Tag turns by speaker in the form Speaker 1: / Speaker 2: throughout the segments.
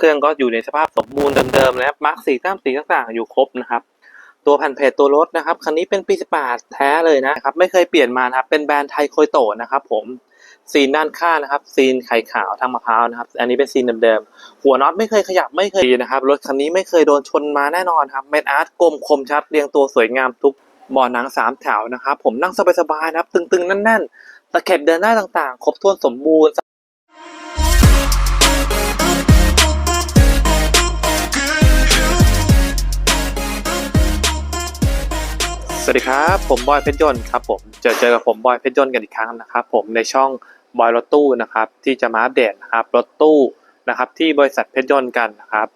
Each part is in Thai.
Speaker 1: เครื่องก็อยู่ในสภาพสมบูรณ์เดิมๆนะครับมาร์กสีตามสีต่างๆ อยู่ครบนะครับตัวแผ่นเพจตัวรถนะครับคันนี้เป็นปี18แท้เลยนะครับไม่เคยเปลี่ยนมานะครับเป็นแบรนด์ไทยโคยโตะนะครับผมซีนด้านข้างนะครับ ซีนไข่ขาวทางมะพร้าวนะครับ อันนี้เป็นซีนเดิมๆ หัวน็อตไม่เคยขยับไม่เคยนะครับรถคันนี้ไม่เคยโดนชนมาแน่นอนครับเม็ดอาร์ตกลมคมชัดเรียงตัวสวยงามทุกเบ่อหนังสามแถวนะครับ ผมนั่งสบายๆนะครับ ตึงๆ แน่นๆตะเข็บเดินหน้าต่างๆ ครบถ้วนสมบูรณ์ วัสดีครับ ผมบอยเพชรยนต์ครับผมเจอเจอกับผมบอยเพชรยนต์กันอีกครั้งนะครับ ผมในช่องบอยรถตู้นะครับ ที่จะมาอัปเดตนะครับรถตู้นะครับ ที่บริษัทเพชรยนต์กันนะครับ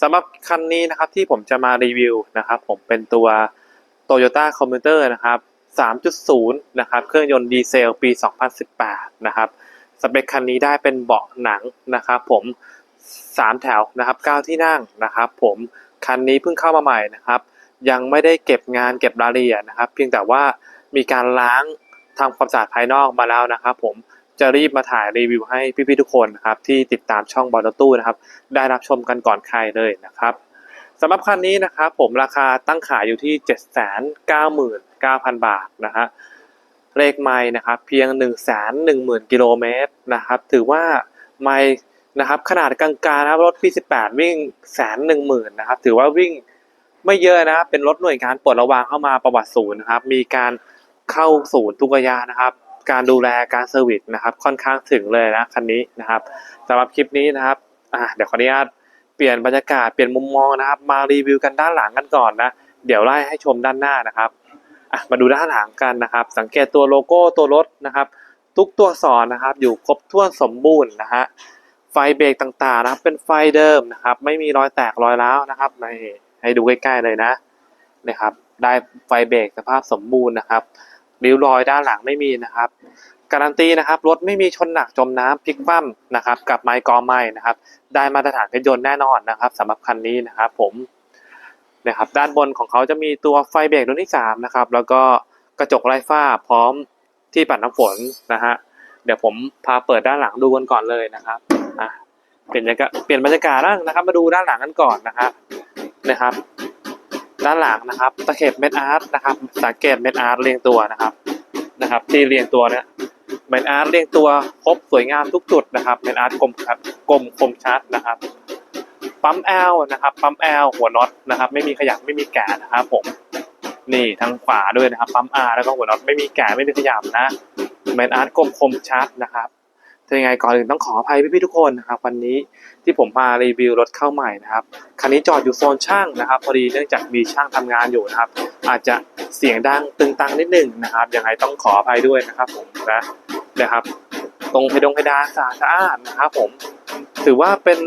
Speaker 1: สำหรับคันนี้นะครับที่ผมจะมารีวิวนะครับ ผมเป็นตัว Toyota Commuter นะครับ 3.0 นะครับ เครื่องยนต์ดีเซลปี 2018 นะครับสเปคคันนี้ได้เป็นเบาะหนังนะครับ ผม 3 แถวนะครับ 9 ที่นั่งนะครับ ผมคันนี้เพิ่งเข้ามาใหม่นะครับ ยังไม่ได้เก็บงานเก็บรายละเอียดนะครับ เพียงแต่ว่ามีการล้างทำความสะอาดภายนอกมาแล้วนะครับ ผมจะรีบมาถ่ายรีวิวให้พี่ๆทุกคนนะครับที่ติดตามช่องบอลตู้นะครับ ได้รับชมกันก่อนใครเลยนะครับสำหรับคันนี้นะครับผมราคาตั้งขายอยู่ที่ 799,000 บาทนะฮะเลขไม้นะครับเพียง 1 1 0 0 0กิโลเมตรนะครับถือว่าไม่นะครับขนาดกลางๆนะครับรถปี18 วิ่งแสนหนึ่งหมื่นนะครับถือว่าวิ่ง ไม่เยอะนะครับเป็นรถหน่วยงานปลดระวางเข้ามาประวัติศูนย์นะครับ มีการเข้าศูนย์ทุกระยะนะครับ การดูแลการเซอร์วิสนะครับ ค่อนข้างถึงเลยนะคันนี้นะครับสำหรับคลิปนี้นะครับอะเดี๋ยวขออนุญาตเปลี่ยนบรรยากาศเปลี่ยนมุมมองนะครับ มารีวิวกันด้านหลังกันก่อนนะเดี๋ยวไล่ให้ชมด้านหน้านะครับอะมาดูด้านหลังกันนะครับ สังเกตตัวโลโก้ตัวรถนะครับ ทุกตัวอักษรนะครับ อยู่ครบถ้วนสมบูรณ์นะฮะไฟเบรกต่างๆนะครับ เป็นไฟเดิมนะครับ ไม่มีรอยแตกรอยร้าวนะครับใน ให้ดูใกล้ๆเลยนะนะครับ ได้ไฟเบรกสภาพสมบูรณ์นะครับริ้วรอยด้านหลังไม่มีนะครับ การันตีนะครับรถไม่มีชนหนักจมน้ำพลิกคว่ำนะครับ กับไม้กอไม้นะครับ ได้มาตรฐานเพชรยนต์แน่นอนนะครับสำหรับคันนี้นะครับ ผมนะครับ ด้านบนของเขาจะมีตัวไฟเบรกรุ่นที่สามนะครับ แล้วก็กระจกไร้ฝ้าพร้อมที่ปัดน้ำฝนนะฮะเดี๋ยวผมพาเปิดด้านหลังดูกันก่อนเลยนะครับอะเปลี่ยนบรรยากาศเปลี่ยนบรรยากาศบ้างนะครับ มาดูด้านหลังกันก่อนนะครับ นะครับ ด้านหลังนะครับ ตะเข็บเม็ดอาร์ตนะครับ สังเกตเม็ดอาร์ตเรียงตัวนะครับนะครับ ที่เรียงตัวเนี่ยเม็ดอาร์ตเรียงตัวครบสวยงามทุกจุดนะครับเม็ดอาร์ตกลมครับกลมคมชัดนะครับ ปั๊มแอลนะครับ ปั๊มแอลหัวน็อตนะครับ ไม่มีขยับไม่มีแกะนะครับผมนี่ทางขวาด้วยนะครับ ปั๊มอาร์แล้วก็หัวน็อตไม่มีแกะไม่มีขยับนะเม็ดอาร์ตกลมคมชัดนะครับ ถ้ายังไงก่อนอื่นต้องขออภัยพี่ๆทุกคนนะครับ วันนี้ที่ผมมารีวิวรถเข้าใหม่นะครับคันนี้จอดอยู่โซนช่างนะครับ พอดีเนื่องจากมีช่างทำงานอยู่นะครับ อาจจะเสียงดังตึงตังนิดหนึงนะครับยังไงต้องขออภัยด้วยนะครับผมนะนะครับ ตรงเพดงเพดานสะอาดสะอาดนะครับผม ถือว่าเป็น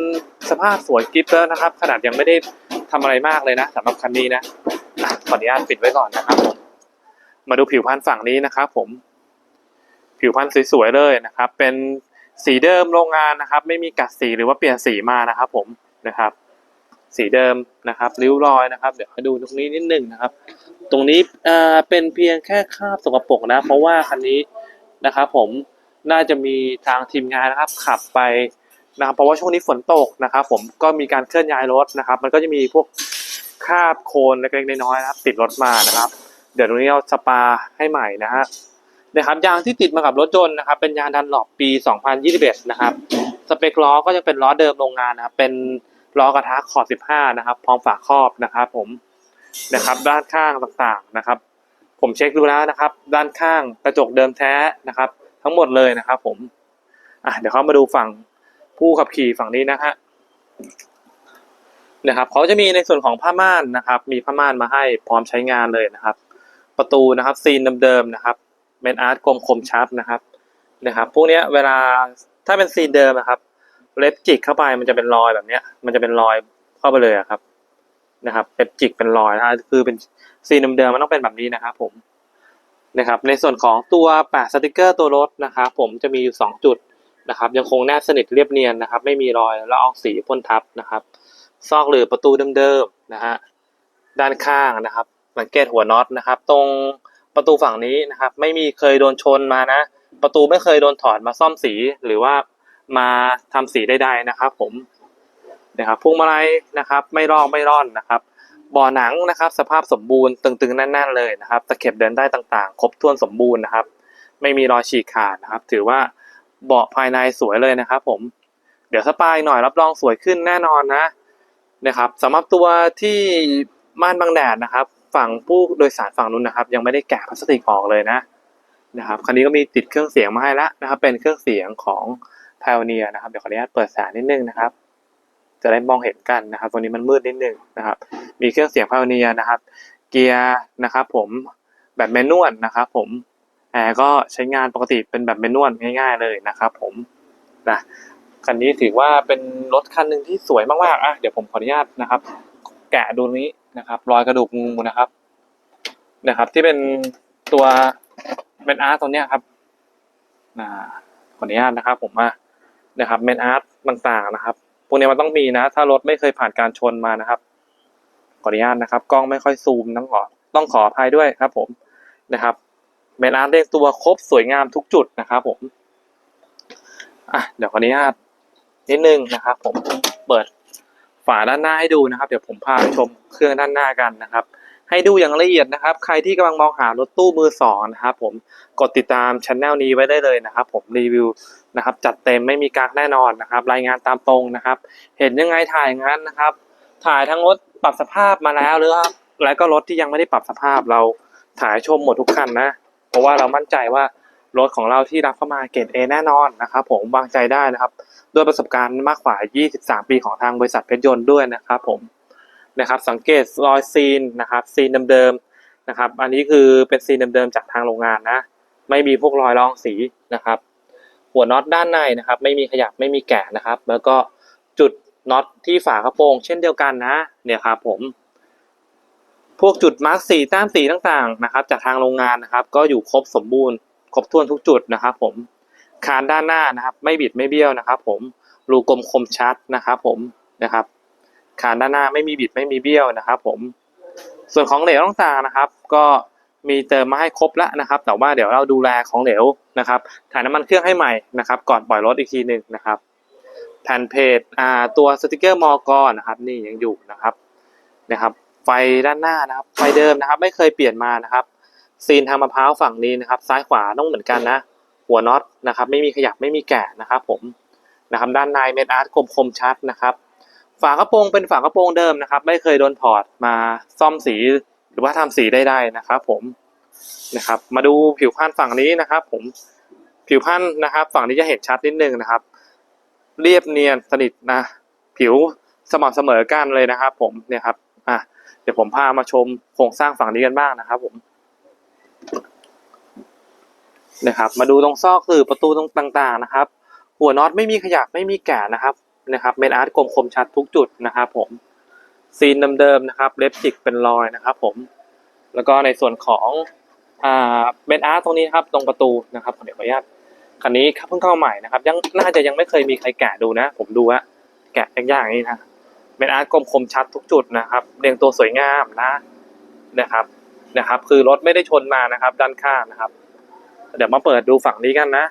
Speaker 1: สภาพสวยกิ๊บแล้วนะครับ ขนาดยังไม่ได้ทำอะไรมากเลยนะสำหรับคันนี้นะขออนุญาตปิดไว้ก่อนนะครับผมมาดูผิวพรรณฝั่งนี้นะครับ ผม ผิวพรรณสวยๆเลยนะครับ เป็น สีเดิมโรงงานนะครับ ไม่มีกัดสีหรือว่าเปลี่ยนสีมานะครับผมนะครับ สีเดิมนะครับริ้วรอยนะครับ เดี๋ยวให้ดูตรงนี้นิดหนึ่งนะครับ ตรงนี้เอ่อเป็นเพียงแค่คราบสกปรกนะ เพราะว่าคันนี้นะครับผมน่าจะมีทางทีมงานนะครับ ขับไปนะครับเพราะว่าช่วงนี้ฝนตกนะครับ ผมก็มีการเคลื่อนย้ายรถนะครับ มันก็จะมีพวกคราบโคลนเล็กๆน้อยๆนะครับ ติดรถมานะครับ เดี๋ยวตรงนี้เราสปาให้ใหม่นะฮะ นะครับยางที่ติดมากับรถยนต์นะครับเป็นยางดันหลอบปี 2021 นะครับสเปคล้อก็ยังเป็นล้อเดิมโรงงานนะครับเป็นล้อกระทะขอบ 15 นะครับ พร้อมฝาครอบนะครับผมนะครับด้านข้างต่างๆนะครับ ผมเช็คดูแล้วนะครับ ด้านข้างกระจกเดิมแท้นะครับ ทั้งหมดเลยนะครับผมอะเดี๋ยวเข้ามาดูฝั่งผู้ขับขี่ฝั่งนี้นะฮะนะครับเขาจะมีในส่วนของผ้าม่านนะครับ มีผ้าม่านมาให้พร้อมใช้งานเลยนะครับ ประตูนะครับซีนเดิมๆนะครับ เป็นอาร์ตกลมคมชัดนะครับนะครับพวกนี้เวลาถ้าเป็นซีนเดิมนะครับ เล็บจิกเข้าไปมันจะเป็นรอยแบบเนี้ย มันจะเป็นรอยเข้าไปเลยครับนะครับเล็บจิกเป็นรอยนะคือเป็นซีนเดิมๆมันต้องเป็นแบบนี้นะครับ ผมนะครับในส่วนของตัวแปะสติกเกอร์ตัวรถนะครับผมจะมีอยู่สองจุดนะครับยังคงแนบสนิทเรียบเนียนนะครับ ไม่มีรอยละอองสีพ่นทับนะครับ ซอกหรือประตูเดิมๆนะฮะด้านข้างนะครับ สังเกตหัวน็อตนะครับ ตรง ประตูฝั่งนี้นะครับ ไม่มีเคยโดนชนมานะ ประตูไม่เคยโดนถอดมาซ่อมสีหรือว่ามาทำสีใดๆนะครับ ผมนะครับพวงมาลัยนะครับ ไม่รอกไม่ร่อนนะครับบ่อหนังนะครับ สภาพสมบูรณ์ตึงๆแน่น ๆ เลยนะครับตะเข็บเดินได้ต่างๆ ครบถ้วนสมบูรณ์นะครับ ไม่มีรอยฉีกขาดนะครับ ถือว่าเบาะภายในสวยเลยนะครับ ผม เดี๋ยวสปายหน่อยรับรองสวยขึ้นแน่นอนนะนะครับสำหรับตัวที่ม่านบังแดดนะครับ ฝั่งผู้โดยสารฝั่งนู้นนะครับ ยังไม่ได้แกะพลาสติกออกเลยนะนะครับคันนี้ก็มีติดเครื่องเสียงมาให้แล้วนะครับ เป็นเครื่องเสียงของ p i o n e e r นะครับเดี๋ยวขออนุญาตเปิดแสงนิดนึงนะครับ จะได้มองเห็นกันนะครับ ตัวนี้มันมืดนิดนึงนะครับ มีเครื่องเสียง p i o n e e r นะครับ เกียร์นะครับ ผมแบบแมนนวลนะครับ ผมแอร์ก็ใช้งานปกติเป็นแบบแมนนวลง่าย ๆเลยนะครับ ผมนะคันนี้ถือว่าเป็นรถคันหนึ่งที่สวยมากๆอะเดี๋ยวผมขออนุญาตนะครับ แกะดูนี้ นะครับรอยกระดูกงูนะครับนะครับ ที่เป็นตัวเป็นอาร์ตตัวเนี้ยครับอ่าขออนุญาตนะครับ ผมมานะครับเมนอาร์ตต่างๆนะครับพวกนี้มันต้องมีนะ ถ้ารถไม่เคยผ่านการชนมานะครับขออนุญาตนะครับ กล้องไม่ค่อยซูมต้องขอต้องขออภัยด้วยครับ ผมนะครับเมนอาร์ตเรียกตัวครบสวยงามทุกจุดนะครับ ผมอะเดี๋ยวขออนุญาตนิดนึงนะครับ ผมเปิด ฝาด้านหน้าให้ดูนะครับ เดี๋ยวผมพาชมเครื่องด้านหน้ากันนะครับ ให้ดูอย่างละเอียดนะครับ ใครที่กำลังมองหารถตู้มือสองนะครับผมกดติดตามช anel นี้ไว้ได้เลยนะครับ ผมรีวิวนะครับ จัดเต็มไม่มีกักแน่นอนนะครับ รายงานตามตรงนะครับ เห็นยังไงถ่ายงั้นนะครับ ถ่ายทั้งรถปรับสภาพมาแล้วหรือว่าแล้วก็รถที่ยังไม่ได้ปรับสภาพเราถ่ายชมหมดทุกคันนะ เพราะว่าเรามั่นใจว่า รถของเราที่รับเข้ามาเกรดเอแน่นอนนะครับผมวางใจได้นะครับด้วยประสบการณ์มากกว่า 23 ปีของทางบริษัทเพชรยนต์ด้วยนะครับผมนะครับสังเกตรอยซีนนะครับซีนเดิมๆนะครับอันนี้คือเป็นซีนเดิมๆจากทางโรงงานนะ ไม่มีพวกรอยรองสีนะครับ หัวน็อตด้านในนะครับ ไม่มีขยับไม่มีแกะนะครับ แล้วก็จุดน็อตที่ฝากระโปรง เช่นเดียวกันนะเนี่ยครับผม พวกจุดมาร์กสีแต้มสีต่างๆนะครับ จากทางโรงงานนะครับ ก็อยู่ครบสมบูรณ์ ครบถ้วนทุกจุดนะครับผมคานด้านหน้านะครับ ไม่บิดไม่เบี้ยวนะครับผมรูกลมคมชัดนะครับผมนะครับคานด้านหน้าไม่มีบิดไม่มีเบี้ยวนะครับผมส่วนของเหลวต่างๆนะครับ ก็มีเติมมาให้ครบแล้วนะครับ แต่ว่าเดี๋ยวเราดูแลของเหลวนะครับถ่ายน้ำมันเครื่องให้ใหม่นะครับ ก่อนปล่อยรถอีกทีหนึ่งนะครับ แผ่นเพจอ่าตัวสติกเกอร์มอกรนะครับนี่ยังอยู่นะครับนะครับ ไฟด้านหน้านะครับ ไฟเดิมนะครับ ไม่เคยเปลี่ยนมานะครับ ซีนทางมะพร้าวฝั่งนี้นะครับ ซ้ายขวาต้องเหมือนกันนะ หัวน็อตนะครับ ไม่มีขยับไม่มีแกะนะครับ ผมนะครับ ด้านในเมดอาร์ตคมคมชัดนะครับ ฝากระโปรงเป็นฝากระโปรงเดิมนะครับ ไม่เคยโดนถอดมาซ่อมสีหรือว่าทำสีได้ได้นะครับ ผมนะครับ มาดูผิวพันธ์ฝั่งนี้นะครับ ผมผิวพันธ์นะครับ ฝั่งนี้จะเห็นชัดนิดนึงนะครับ เรียบเนียนสนิทนะ ผิวสม่ำเสมอกันเลยนะครับ ผมเนี่ยครับอะเดี๋ยวผมพามาชมโครงสร้างฝั่งนี้กันบ้างนะครับ ผม นะครับ มาดูตรงซอกคือประตูตรงต่างๆนะครับ หัวน็อตไม่มีขยับไม่มีแกะนะครับนะครับเมนอาร์ตกลมคมชัดทุกจุดนะครับผมซีนเดิมๆนะครับ เล็บจิกเป็นรอยนะครับ ผม แล้วก็ในส่วนของอ่าเมนอาร์ตตรงนี้ครับ ตรงประตูนะครับเดี๋ยวขออนุญาตคันนี้เพิ่งเข้าใหม่นะครับ ยังน่าจะยังไม่เคยมีใครแกะดูนะ ผมดูอะแกะยากๆอย่างนี้นะเมนอาร์ตกลมคมชัดทุกจุดนะครับ เรียงตัวสวยงามนะนะครับ นะครับ คือรถไม่ได้ชนมานะครับ ด้านข้างนะครับ เดี๋ยวมาเปิดดูฝั่งนี้กันนะ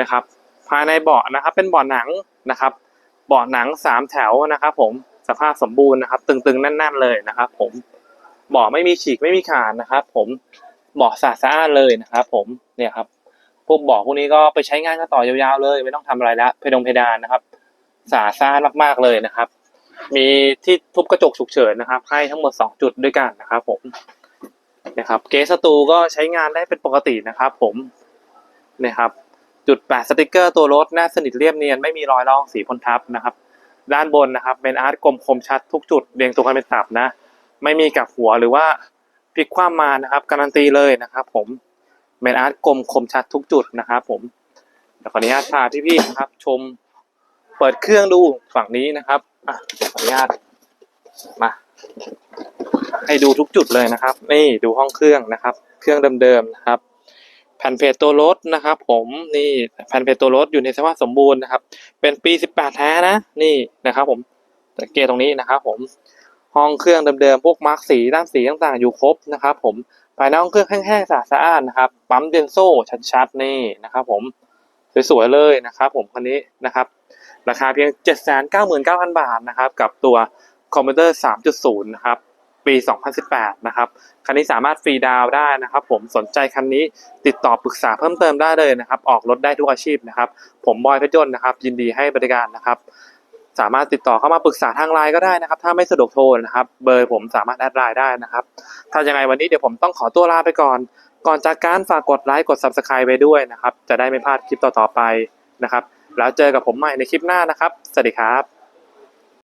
Speaker 1: นะครับ ภายในเบาะนะครับ เป็นเบาะหนังนะครับ เบาะหนังสามแถวนะครับ ผมสภาพสมบูรณ์นะครับ ตึงๆแน่น ๆเลยนะครับ ผมเบาะไม่มีฉีกไม่มีขาดนะครับ ผมเบาะสะอาดสะอาดเลยนะครับ ผมเนี่ยครับพวกเบาะพวกนี้ก็ไปใช้งานกันต่อยาวๆเลย ไม่ต้องทำอะไรละเพดงเพดานนะครับสะอาดสะอาดมากๆเลยนะครับ มีที่ทุบกระจกฉุกเฉินนะครับ ให้ทั้งหมดสองจุดด้วยกันนะครับผมนะครับเกสตูก็ใช้งานได้เป็นปกตินะครับ ผมนะครับ จุดแปะสติกเกอร์ตัวรถแนบสนิทเรียบเนียนไม่มีรอยร่องสีพ่นทับนะครับ ด้านบนนะครับ เป็นอาร์ตกลมคมชัดทุกจุดเรียงตัวกันเป็นตับนะ ไม่มีกับหัวหรือว่าพลิกคว่ำมานะครับการันตีเลยนะครับ ผมเป็นอาร์ตกลมคมชัดทุกจุดนะครับ ผมเดี๋ยวขออนุญาตพาพี่ๆนะครับ ชมเปิดเครื่องดูฝั่งนี้นะครับ อะขออนุญาตมา ให้ดูทุกจุดเลยนะครับ นี่ดูห้องเครื่องนะครับ เครื่องเดิมๆนะครับแผ่นเพจตัวรถนะครับ ผมนี่แผ่นเพจตัวรถอยู่ในสภาพสมบูรณ์นะครับ เป็นปี 18 แท้นะนี่นะครับ ผมสังเกตตรงนี้นะครับ ผมห้องเครื่องเดิมๆพวกมาร์กสีด้านสีต่างๆอยู่ครบนะครับ ผมภายในห้องเครื่องแห้งๆสะอาดๆนะครับปั๊มเดนโซ่ชัดๆนี่นะครับ ผมสวยๆเลยนะครับ ผมคันนี้นะครับ ราคาเพียง 799,000 บาทนะครับกับตัวคอมพิวเตอร์ 3.0 นะครับ ปี 2018 นะครับ คันนี้สามารถฟรีดาวได้นะครับ ผมสนใจคันนี้ติดต่อปรึกษาเพิ่มเติมได้เลยนะครับ ออกรถได้ทุกอาชีพนะครับ ผมบอยเพชรยนต์นะครับ ยินดีให้บริการนะครับ สามารถติดต่อเข้ามาปรึกษาทางไลน์ก็ได้นะครับ ถ้าไม่สะดวกโทรนะครับ เบอร์ผมสามารถแอดไลน์ได้นะครับ ถ้ายังไงวันนี้เดี๋ยวผมต้องขอตัวลาไปก่อน ก่อนจากการฝากกดไลค์กด Subscribe ไปด้วยนะครับ จะได้ไม่พลาดคลิปต่อๆไปนะครับ แล้วเจอกับผมใหม่ในคลิปหน้านะครับ สวัสดีครับ